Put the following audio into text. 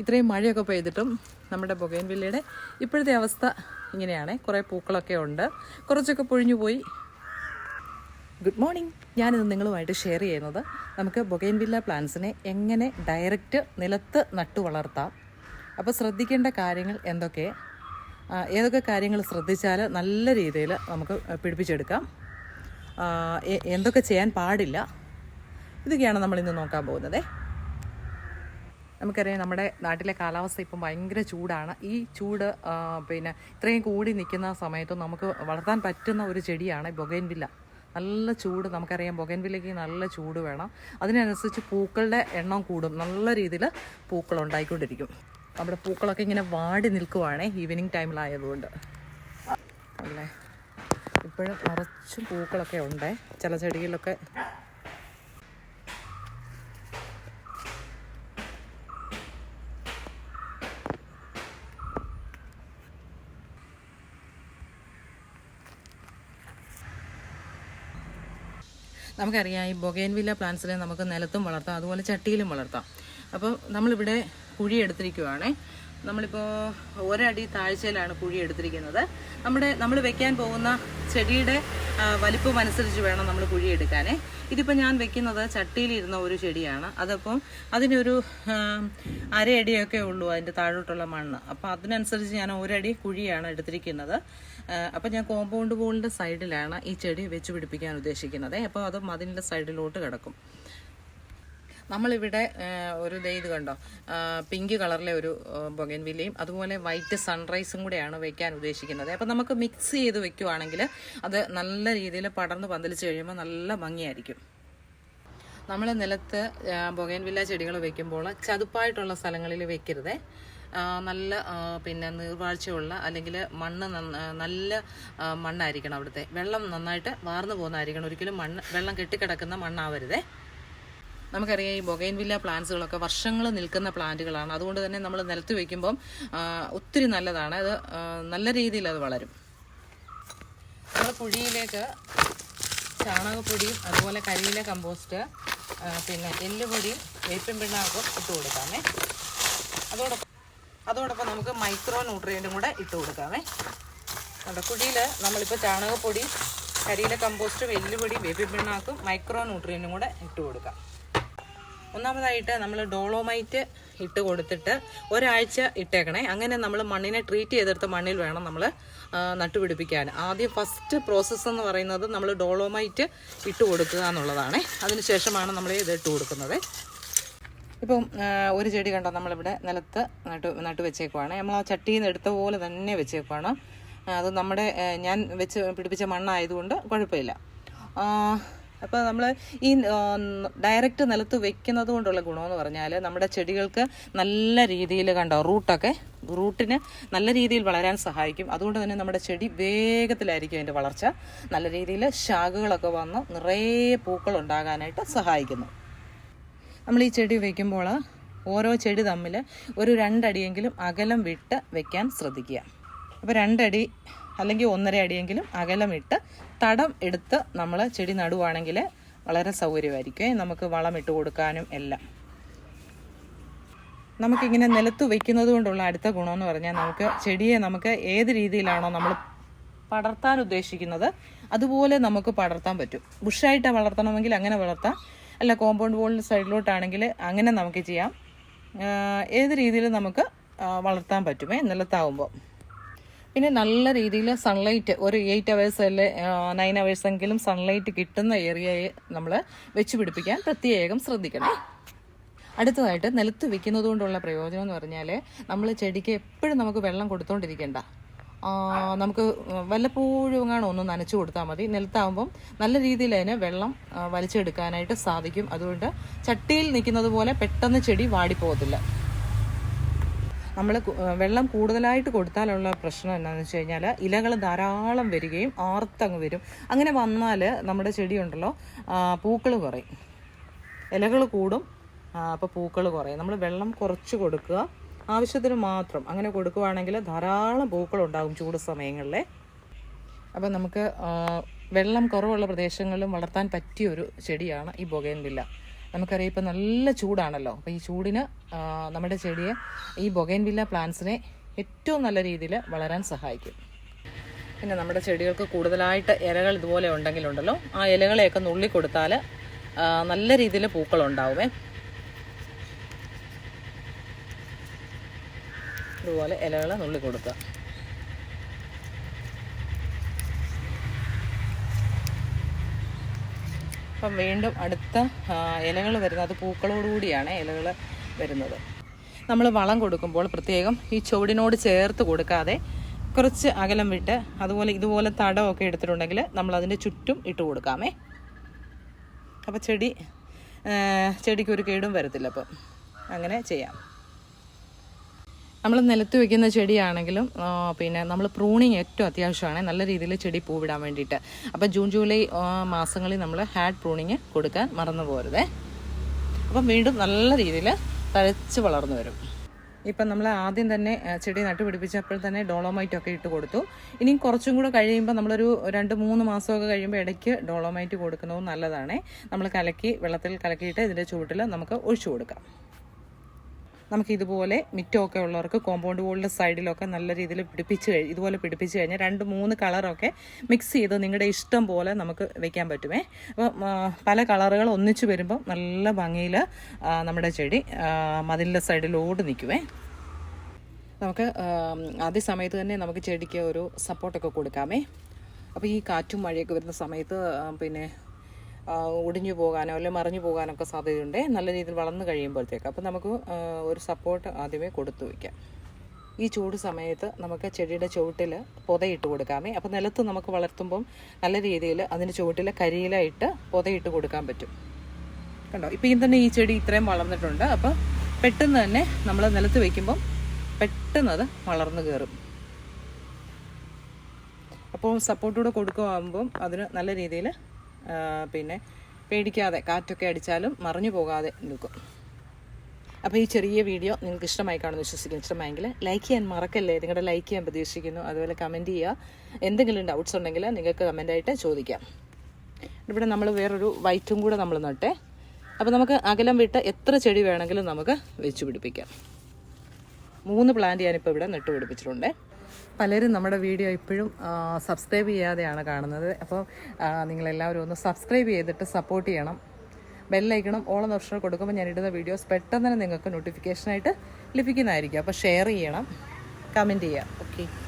ഇത്രയും മഴയൊക്കെ പെയ്തിട്ടും നമ്മുടെ ബൊഗൈൻവില്ലയുടെ ഇപ്പോഴത്തെ അവസ്ഥ ഇങ്ങനെയാണ്. കുറേ പൂക്കളൊക്കെ ഉണ്ട്. കുറച്ചൊക്കെ പൊഴിഞ്ഞു പോയി. ഗുഡ് മോർണിംഗ് ഞാനിത് നിങ്ങളുമായിട്ട് ഷെയർ ചെയ്യുന്നത് നമുക്ക് ബൊഗൈൻവില്ല പ്ലാന്റ്സിനെ എങ്ങനെ ഡയറക്റ്റ് നിലത്ത് നട്ടു വളർത്താം. അപ്പോൾ ശ്രദ്ധിക്കേണ്ട കാര്യങ്ങൾ എന്തൊക്കെ? ഏതൊക്കെ കാര്യങ്ങൾ ശ്രദ്ധിച്ചാൽ നല്ല രീതിയിൽ നമുക്ക് പിടിപ്പിച്ചെടുക്കാം. എന്തൊക്കെ ചെയ്യാൻ പാടില്ല? ഇതൊക്കെയാണ് നമ്മളിന്ന് നോക്കാൻ പോകുന്നത്. നമുക്കറിയാം നമ്മുടെ നാട്ടിലെ കാലാവസ്ഥ ഇപ്പം ഭയങ്കര ചൂടാണ്. ഈ ചൂട് പിന്നെ ഇത്രയും കൂടി നിൽക്കുന്ന സമയത്തും നമുക്ക് വളർത്താൻ പറ്റുന്ന ഒരു ചെടിയാണ് ബൊഗൈൻവില്ല നല്ല ചൂട് നമുക്കറിയാം ബൊഗൻവില്ലയ്ക്ക് നല്ല ചൂട് വേണം. അതിനനുസരിച്ച് പൂക്കളുടെ എണ്ണം കൂടും. നല്ല രീതിയിൽ പൂക്കൾ ഉണ്ടായിക്കൊണ്ടിരിക്കും. നമ്മുടെ പൂക്കളൊക്കെ ഇങ്ങനെ വാടി നിൽക്കുവാണേ ഈവനിങ് ടൈമിലായതുകൊണ്ട്. അല്ലേ? ഇപ്പോഴും നിറച്ചും പൂക്കളൊക്കെ ഉണ്ട്. ചില ചെടികളിലൊക്കെ നമുക്കറിയാം ഈ ബൊഗൈൻവില്ല പ്ലാന്റ്സിനെ നമുക്ക് നിലത്തും വളർത്താം അതുപോലെ ചട്ടിയിലും വളർത്താം. അപ്പോൾ നമ്മളിവിടെ കുഴി എടുത്തിരിക്കുവാണേ നമ്മളിപ്പോൾ ഒരടി താഴ്ചയിലാണ് കുഴി എടുത്തിരിക്കുന്നത്. നമ്മുടെ നമ്മൾ വെക്കാൻ പോകുന്ന ചെടിയുടെ വലിപ്പം അനുസരിച്ച് വേണം നമ്മൾ കുഴി എടുക്കാനേ. ഇതിപ്പോൾ ഞാൻ വെക്കുന്നത് ചട്ടിയിലിരുന്ന ഒരു ചെടിയാണ്. അതപ്പം അതിനൊരു അരയടിയൊക്കെ ഉള്ളൂ അതിന്റെ താഴോട്ടുള്ള മണ്ണ്. അപ്പോൾ അതിനനുസരിച്ച് ഞാൻ ഒരടി കുഴിയാണ് എടുത്തിരിക്കുന്നത്. അപ്പോൾ ഞാൻ കോമ്പൗണ്ട് വോളിന്റെ സൈഡിലാണ് ഈ ചെടി വെച്ച് പിടിപ്പിക്കാൻ ഉദ്ദേശിക്കുന്നത്. അപ്പോൾ അത് മതിലിന്റെ സൈഡിലോട്ട് കിടക്കും. നമ്മളിവിടെ ഒരു ഇത് കണ്ടോ? പിങ്ക് കളറിലെ ഒരു ബൊഗൻവില്ലയും അതുപോലെ വൈറ്റ് സൺറൈസും കൂടെയാണ് വെക്കാൻ ഉദ്ദേശിക്കുന്നത്. അപ്പം നമുക്ക് മിക്സ് ചെയ്ത് വെക്കുവാണെങ്കിൽ അത് നല്ല രീതിയിൽ പടർന്ന് പന്തലിച്ച് കഴിയുമ്പോൾ നല്ല ഭംഗിയായിരിക്കും. നമ്മൾ നിലത്ത് ബൊഗൈൻവില്ല ചെടികൾ വെക്കുമ്പോൾ ചതുപ്പായിട്ടുള്ള സ്ഥലങ്ങളിൽ വെക്കരുതേ. നല്ല പിന്നെ നീർവാഴ്ചയുള്ള അല്ലെങ്കിൽ മണ്ണ് നല്ല മണ്ണായിരിക്കണം അവിടുത്തെ. വെള്ളം നന്നായിട്ട് വാർന്നു പോകുന്നതായിരിക്കണം. ഒരിക്കലും മണ്ണ് വെള്ളം കെട്ടിക്കിടക്കുന്ന മണ്ണാവരുതേ. നമുക്കറിയാം ഈ ബൊഗൈൻവില്ല പ്ലാന്റ്സുകളൊക്കെ വർഷങ്ങൾ നിൽക്കുന്ന പ്ലാന്റുകളാണ്. അതുകൊണ്ട് തന്നെ നമ്മൾ നിലത്ത് വയ്ക്കുമ്പം ഒത്തിരി നല്ലതാണ്. അത് നല്ല രീതിയിൽ അത് വളരും. നമ്മൾ കുഴിയിലേക്ക് ചാണകപ്പൊടിയും അതുപോലെ കരിയിലെ കമ്പോസ്റ്റ് പിന്നെ എല്ലുപൊടിയും വേപ്പിൻ പിണ്ണാക്കും ഇട്ട് കൊടുക്കാമേ. അതോടൊപ്പം അതോടൊപ്പം നമുക്ക് മൈക്രോ ന്യൂട്രിയന്റും കൂടെ ഇട്ട് കൊടുക്കാമേ. നമ്മുടെ കുഴിയിൽ നമ്മളിപ്പോൾ ചാണകപ്പൊടി കരിയിലെ കമ്പോസ്റ്റ് വെല്ലുപൊടി വേപ്പിൻ പിണ്ണാക്കും മൈക്രോ ന്യൂട്രിയന്റും കൂടെ ഇട്ട് കൊടുക്കാം. ഒന്നാമതായിട്ട് നമ്മൾ ഡോളോമൈറ്റ് ഇട്ട് കൊടുത്തിട്ട് ഒരാഴ്ച ഇട്ടേക്കണേ. അങ്ങനെ നമ്മൾ മണ്ണിനെ ട്രീറ്റ് ചെയ്തെടുത്ത മണ്ണിൽ വേണം നമ്മൾ നട്ടുപിടിപ്പിക്കാൻ. ആദ്യം ഫസ്റ്റ് പ്രോസസ്സ് എന്ന് പറയുന്നത് നമ്മൾ ഡോളോമൈറ്റ് ഇട്ട് കൊടുക്കുക എന്നുള്ളതാണ്. അതിനുശേഷമാണ് നമ്മൾ ഇത് ഇട്ട് കൊടുക്കുന്നത്. ഇപ്പം ഒരു ചെടി കണ്ടോ? നമ്മളിവിടെ നിലത്ത് നട്ട് നട്ട് വെച്ചേക്കുവാണ്. നമ്മൾ ആ ചട്ടിയിൽ നിന്ന് എടുത്ത പോലെ തന്നെ വെച്ചേക്കുവാണ്. അത് നമ്മുടെ ഞാൻ വെച്ച് പിടിപ്പിച്ച മണ്ണായതുകൊണ്ട് കുഴപ്പമില്ല. അപ്പോൾ നമ്മൾ ഈ ഡയറക്റ്റ് നിലത്ത് വെക്കുന്നത് കൊണ്ടുള്ള ഗുണമെന്ന് പറഞ്ഞാൽ നമ്മുടെ ചെടികൾക്ക് നല്ല രീതിയിൽ കണ്ടോ റൂട്ടൊക്കെ റൂട്ടിന് നല്ല രീതിയിൽ വളരാൻ സഹായിക്കും. അതുകൊണ്ട് തന്നെ നമ്മുടെ ചെടി വേഗത്തിലായിരിക്കും അതിന്റെ വളർച്ച. നല്ല രീതിയിൽ ശാഖകളൊക്കെ വന്ന് നിറയെ പൂക്കൾ ഉണ്ടാകാനായിട്ട് സഹായിക്കുന്നു. നമ്മൾ ഈ ചെടി വയ്ക്കുമ്പോൾ ഓരോ ചെടി തമ്മിൽ ഒരു രണ്ടടിയെങ്കിലും അകലം വിട്ട് വെക്കാൻ ശ്രദ്ധിക്കുക. അപ്പോൾ രണ്ടടി അല്ലെങ്കിൽ ഒന്നര അടിയെങ്കിലും അകലം ഇട്ട് തടം എടുത്ത് നമ്മൾ ചെടി നടുവാണെങ്കിൽ വളരെ സൗകര്യമായിരിക്കും. നമുക്ക് വളം ഇട്ട് കൊടുക്കാനും എല്ലാം. നമുക്കിങ്ങനെ നിലത്ത് വെക്കുന്നത് കൊണ്ടുള്ള അടുത്ത ഗുണമെന്ന് പറഞ്ഞാൽ നമുക്ക് ചെടിയെ നമുക്ക് ഏത് രീതിയിലാണോ നമ്മൾ പടർത്താൻ ഉദ്ദേശിക്കുന്നത് അതുപോലെ നമുക്ക് പടർത്താൻ പറ്റും. ബുഷായിട്ട് വളർത്തണമെങ്കിൽ അങ്ങനെ വളർത്താം. അല്ല കോമ്പൗണ്ട് വോളിന്റെ സൈഡിലോട്ടാണെങ്കിൽ അങ്ങനെ നമുക്ക് ചെയ്യാം. ഏത് രീതിയിൽ നമുക്ക് വളർത്താൻ പറ്റുമേ നിലത്താവുമ്പോൾ. പിന്നെ നല്ല രീതിയിൽ സൺലൈറ്റ് ഒരു എയ്റ്റ് അവേഴ്സ് അല്ലെ നയൻ അവേഴ്സ് എങ്കിലും സൺലൈറ്റ് കിട്ടുന്ന ഏരിയയെ നമ്മൾ വെച്ച് പിടിപ്പിക്കാൻ പ്രത്യേകം ശ്രദ്ധിക്കണം. അടുത്തതായിട്ട് നിലത്ത് വെക്കുന്നത് കൊണ്ടുള്ള പ്രയോജനം എന്ന് പറഞ്ഞാൽ നമ്മൾ ചെടിക്ക് എപ്പോഴും നമുക്ക് വെള്ളം കൊടുത്തോണ്ടിരിക്കേണ്ട. ആ, നമുക്ക് വല്ലപ്പോഴും എങ്ങാനും ഒന്ന് നനച്ചു കൊടുത്താൽ മതി. നിലത്താകുമ്പം നല്ല രീതിയിൽ അതിന് വെള്ളം വലിച്ചെടുക്കാനായിട്ട് സാധിക്കും. അതുകൊണ്ട് ചട്ടിയിൽ നിൽക്കുന്നത് പോലെ പെട്ടെന്ന് ചെടി വാടിപ്പോകത്തില്ല. നമ്മൾ വെള്ളം കൂടുതലായിട്ട് കൊടുത്താലുള്ള പ്രശ്നം എന്താണെന്ന് വെച്ച് കഴിഞ്ഞാൽ ഇലകൾ ധാരാളം വരികയും ആർത്തങ്ങ് വരും. അങ്ങനെ വന്നാൽ നമ്മുടെ ചെടി ഉണ്ടല്ലോ പൂക്കൾ കുറയും. ഇലകൾ കൂടും അപ്പോൾ പൂക്കൾ കുറയും. നമ്മൾ വെള്ളം കുറച്ച് കൊടുക്കുക. ആവശ്യത്തിന് മാത്രം അങ്ങനെ കൊടുക്കുവാണെങ്കിൽ ധാരാളം പൂക്കൾ ഉണ്ടാകും ചൂട് സമയങ്ങളിൽ അപ്പോൾ നമുക്ക് വെള്ളം കുറവുള്ള പ്രദേശങ്ങളിലും വളർത്താൻ പറ്റിയ ഒരു ചെടിയാണ് ഈ ബൊഗൈൻവില്ല. നമുക്കറിയാം ഇപ്പം നല്ല ചൂടാണല്ലോ. അപ്പോൾ ഈ ചൂടിന് നമ്മുടെ ചെടിയെ ഈ ബൊഗൈൻവില്ല പ്ലാന്റ്സിനെ ഏറ്റവും നല്ല രീതിയിൽ വളരാൻ സഹായിക്കും. പിന്നെ നമ്മുടെ ചെടികൾക്ക് കൂടുതലായിട്ട് ഇലകൾ ഇതുപോലെ ഉണ്ടെങ്കിലുണ്ടല്ലോ. ആ ഇലകളെയൊക്കെ നുള്ളി കൊടുത്താൽ നല്ല രീതിയിൽ പൂക്കൾ പൂക്കളുണ്ടാവുമേ. ഇതുപോലെ ഇലകൾ നുള്ളി കൊടുക്കുക. അപ്പം വീണ്ടും അടുത്ത ഇലകൾ വരുന്നത്. അത് പൂക്കളോടുകൂടിയാണ് ഇലകൾ വരുന്നത്. നമ്മൾ വളം കൊടുക്കുമ്പോൾ പ്രത്യേകം ഈ ചുവടിനോട് ചേർത്ത് കൊടുക്കാതെ കുറച്ച് അകലം വിട്ട് അതുപോലെ ഇതുപോലെ തടമൊക്കെ എടുത്തിട്ടുണ്ടെങ്കിൽ നമ്മൾ അതിന്റെ ചുറ്റും ഇട്ട് കൊടുക്കാമേ. അപ്പോൾ ചെടി ചെടിക്കൊരു കേടും വരത്തില്ല അപ്പം. അങ്ങനെ ചെയ്യാം. നമ്മൾ നിലത്ത് വെക്കുന്ന ചെടിയാണെങ്കിലും പിന്നെ നമ്മൾ പ്രൂണിങ് ഏറ്റവും അത്യാവശ്യമാണ്. നല്ല രീതിയിൽ ചെടി പൂവിടാൻ വേണ്ടിയിട്ട്. അപ്പോൾ ജൂൺ ജൂലൈ മാസങ്ങളിൽ നമ്മൾ ഹാഡ് പ്രൂണിങ് കൊടുക്കാൻ മറന്നു പോരുതേ. അപ്പം വീണ്ടും നല്ല രീതിയിൽ തഴച്ച് വളർന്നു വരും. ഇപ്പം നമ്മൾ ആദ്യം തന്നെ ചെടി നട്ടുപിടിപ്പിച്ചപ്പോൾ തന്നെ ഡോളോമൈറ്റ് ഒക്കെ ഇട്ട് കൊടുത്തു. ഇനിയും കുറച്ചും കൂടെ കഴിയുമ്പോൾ നമ്മളൊരു രണ്ട് മൂന്ന് മാസമൊക്കെ കഴിയുമ്പോൾ ഇടയ്ക്ക് ഡോളോമൈറ്റ് കൊടുക്കുന്നത് നല്ലതാണ്. നമ്മൾ കലക്കി വെള്ളത്തിൽ കലക്കിയിട്ട് ഇതിന്റെ ചുവട്ടിൽ നമുക്ക് ഒഴിച്ചു കൊടുക്കാം. നമുക്ക് ഇതുപോലെ മിറ്റമൊക്കെ ഉള്ളവർക്ക് കോമ്പൗണ്ട് വോളിന്റെ സൈഡിലൊക്കെ നല്ല രീതിയിൽ പിടിപ്പിച്ച് കഴി ഇതുപോലെ പിടിപ്പിച്ച് കഴിഞ്ഞാൽ രണ്ട് മൂന്ന് കളറൊക്കെ മിക്സ് ചെയ്ത് നിങ്ങളുടെ ഇഷ്ടം പോലെ നമുക്ക് വെക്കാൻ പറ്റുമേ. അപ്പോൾ പല കളറുകൾ ഒന്നിച്ച് വരുമ്പോൾ നല്ല ഭംഗിയിൽ നമ്മുടെ ചെടി മതിലിന്റെ സൈഡിലോട് നിൽക്കുമേ നമുക്ക് ആദ്യ സമയത്ത് തന്നെ നമുക്ക് ചെടിക്ക് ഒരു സപ്പോർട്ടൊക്കെ കൊടുക്കാമേ. അപ്പോൾ ഈ കാറ്റും മഴയൊക്കെ വരുന്ന സമയത്ത് പിന്നെ ഒടിഞ്ഞു പോകാനോ അല്ലെങ്കിൽ മറിഞ്ഞു പോകാനൊക്കെ സാധ്യതയുണ്ട്. നല്ല രീതിയിൽ വളർന്നു കഴിയുമ്പോഴത്തേക്ക്. അപ്പോൾ നമുക്ക് ഒരു സപ്പോർട്ട് ആദ്യമേ കൊടുത്തു വയ്ക്കാം. ഈ ചൂട് സമയത്ത് നമുക്ക് ചെടിയുടെ ചുവട്ടിൽ പൊതയിട്ട് കൊടുക്കാമേ. അപ്പോൾ നിലത്ത് നമുക്ക് വളർത്തുമ്പം നല്ല രീതിയിൽ അതിന്റെ ചുവട്ടിൽ കരിയിലായിട്ട് പൊതയിട്ട് കൊടുക്കാൻ പറ്റും. കണ്ടോ? ഇപ്പം ഈ തന്നെ ഈ ചെടി ഇത്രയും വളർന്നിട്ടുണ്ട്. അപ്പോൾ പെട്ടെന്ന് തന്നെ നമ്മൾ നിലത്ത് വയ്ക്കുമ്പം പെട്ടെന്ന് അത് വളർന്നു കയറും. അപ്പോൾ സപ്പോർട്ടൂടെ കൊടുക്കുമ്പോൾ അതിന് നല്ല രീതിയിൽ പിന്നെ പേടിക്കാതെ കാറ്റൊക്കെ അടിച്ചാലും മറിഞ്ഞു പോകാതെ നിൽക്കും. അപ്പോൾ ഈ ചെറിയ വീഡിയോ നിങ്ങൾക്ക് ഇഷ്ടമായി കാണുമെന്ന് വിശ്വസിക്കുന്നു. ഇഷ്ടമായെങ്കിൽ ലൈക്ക് ചെയ്യാൻ മറക്കല്ലേ? നിങ്ങളുടെ ലൈക്ക് ചെയ്യാൻ പ്രതീക്ഷിക്കുന്നു. അതുപോലെ കമന്റ് ചെയ്യുക. എന്തെങ്കിലും ഡൗട്ട്സ് ഉണ്ടെങ്കിൽ നിങ്ങൾക്ക് കമന്റായിട്ട് ചോദിക്കാം. ഇവിടെ നമ്മൾ വേറൊരു വൈറ്റും കൂടെ നമ്മൾ നട്ടേ. അപ്പോൾ നമുക്ക് അകലം വിട്ട് എത്ര ചെടി വേണമെങ്കിലും നമുക്ക് വെച്ച് പിടിപ്പിക്കാം. മൂന്ന് പ്ലാന്റ് ഞാനിപ്പോൾ ഇവിടെ നട്ടു പിടിപ്പിച്ചിട്ടുണ്ട് പലരും നമ്മുടെ വീഡിയോ ഇപ്പോഴും സബ്സ്ക്രൈബ് ചെയ്യാതെയാണ് കാണുന്നത്. അപ്പോൾ നിങ്ങളെല്ലാവരും ഒന്ന് സബ്സ്ക്രൈബ് ചെയ്തിട്ട് സപ്പോർട്ട് ചെയ്യണം. ബെല്ലൈക്കണം ഓളം ഓപ്ഷൻ കൊടുക്കുമ്പോൾ ഞാൻ ഇടുന്ന വീഡിയോസ് പെട്ടെന്ന് തന്നെ നിങ്ങൾക്ക് നോട്ടിഫിക്കേഷനായിട്ട് ലഭിക്കുന്നതായിരിക്കും. അപ്പോൾ ഷെയർ ചെയ്യണം. കമന്റ് ചെയ്യുക ഓക്കെ